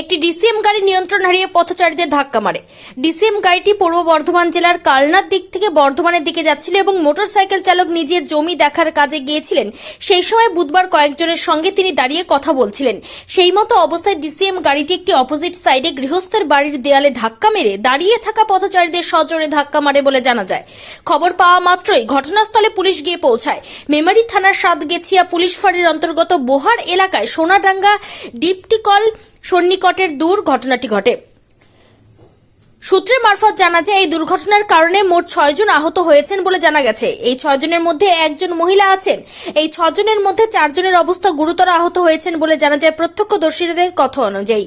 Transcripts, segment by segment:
একটি ডিসিএম গাড়ি নিয়ন্ত্রণ হারিয়ে পথচারীদের ধাক্কা মারে। ডিসিএম গাড়িটি পূর্ব বর্ধমান জেলার কালনার দিক থেকে বর্ধমানের দিকে যাচ্ছিল এবং মোটরসাইকেল চালক নিজের জমি দেখার কাজে গিয়েছিলেন। সেই সময় বুধবার কয়েকজনের সঙ্গে তিনি দাঁড়িয়ে কথা বলছিলেন। সেই মতো অবস্থায় ডিসিএম গাড়িটি একটি অপোজিট সাইডে গৃহস্থের বাড়ির দেয়ালে ধাক্কা মেরে দাঁড়িয়ে থাকা পথচারীদের সজোরে ধাক্কা মারে বলে জানা যায়। খবর পাওয়া মাত্রই ঘটনাস্থলে পুলিশ গিয়ে পৌঁছায়। মেমারি থানার সাতগেছিয়া পুলিশ ফাঁড়ির অন্তর্গত বোহার এলাকায় সোনাডাঙ্গা ডিপটিকল সন্নিকটের দূর ঘটনাটি ঘটে। সূত্রের মারফত জানা যায়, এই দুর্ঘটনার কারণে মোট ছয়জন আহত হয়েছেন বলে জানা গেছে। এই ছয়জনের মধ্যে একজন মহিলা আছেন। এই ছজনের মধ্যে চারজনের অবস্থা গুরুতর আহত হয়েছেন বলে জানা যায় প্রত্যক্ষদর্শীদের কথা অনুযায়ী।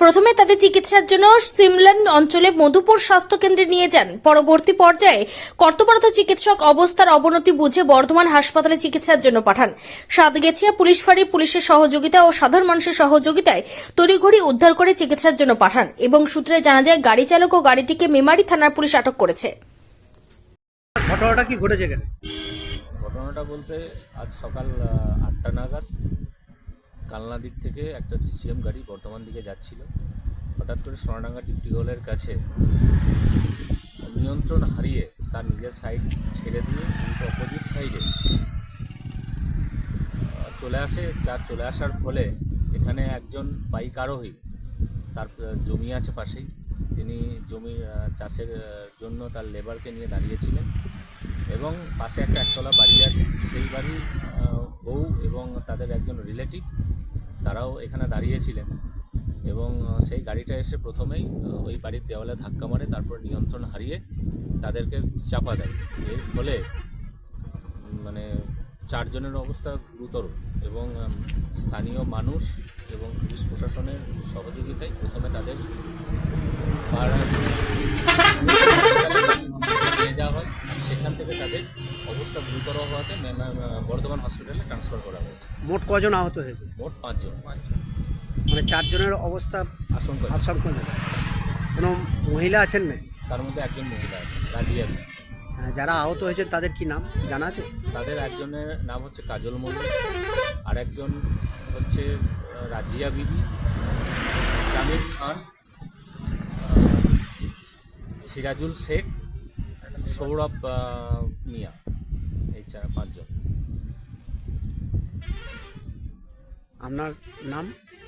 প্রথমে তাদের চিকিৎসার জন্য সিমলান অঞ্চলে মধুপুর স্বাস্থ্য কেন্দ্রে নিয়ে যান। পরবর্তী পর্যায়ে কর্তব্যরত চিকিৎসক অবস্থার অবনতি বুঝে বর্ধমান হাসপাতালে চিকিৎসার জন্য পাঠান। সাতগেছিয়া পুলিশ ফাঁড়ির পুলিশের সহযোগিতা ও সাধারণ মানুষের সহযোগিতায় তড়িঘড়ি উদ্ধার করে চিকিৎসার জন্য পাঠান এবং সূত্রে জানা যায় গাড়ি চালক ও গাড়িটিকে মেমারি থানার পুলিশ আটক করেছে। ঘটনাটা কি ঘটেছে এখানে? ঘটনাটা বলতে আজ সকাল আটটা নাগাদ কালনা দিক থেকে একটা ডিসিএম গাড়ি বর্ধমান দিকে যাচ্ছিল। হঠাৎ করে সোনাডাঙ্গা টিকটিগলের কাছে নিয়ন্ত্রণ হারিয়ে তার নিজের সাইড ছেড়ে দিয়ে কিন্তু অপোজিট সাইডে চলে আসে। যার চলে আসার ফলে এখানে একজন বাইক আরোহী তার জমি আছে পাশেই। তিনি জমির চাষের জন্য তার লেবারকে নিয়ে দাঁড়িয়েছিলেন। এবং পাশে একটা একতলা বাড়ি আছে। সেই বাড়ির বউ এবং তাদের একজন রিলেটিভ তারাও এখানে দাঁড়িয়েছিলেন। এবং সেই গাড়িটা এসে প্রথমেই ওই বাড়ির দেওয়ালে ধাক্কা মারে, তারপর নিয়ন্ত্রণ হারিয়ে তাদেরকে চাপা দেয়। এর ফলে মানে চারজনের অবস্থা গুরুতর এবং স্থানীয় মানুষ এবং পুলিশ প্রশাসনের সহযোগিতায় প্রথমে তাদের পাড়ার নিয়ে যাওয়া হয় সেখান থেকে তাদের অবস্থা গুরুতর হওয়াতে বর্ধমান হসপিটালে ট্রান্সফার করা হয়েছে। মোট কজন আহত হয়েছে? মোট পাঁচজন। পাঁচজন। মানে চারজনের অবস্থা আশঙ্কা আশঙ্কাজনক। কোনো মহিলা আছেন না তার মধ্যে একজন মহিলা আছে রাজিয়া হ্যাঁ, যারা আহত হয়েছেন তাদের কি নাম? জানা আছে? তাদের একজনের নাম হচ্ছে কাজল মল্লিক আর একজন হচ্ছে রাজিয়া বিবি জামির খান সিরাজুল শেখ সৌরভ মিয়া এই চার পাঁচজন। আপনার নাম?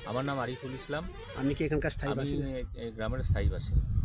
আমার নাম আরিফুল ইসলাম। আপনি কি এখানকার স্থায়ী বাসিন্দা? এই গ্রামের স্থায়ী বাসিন্দা।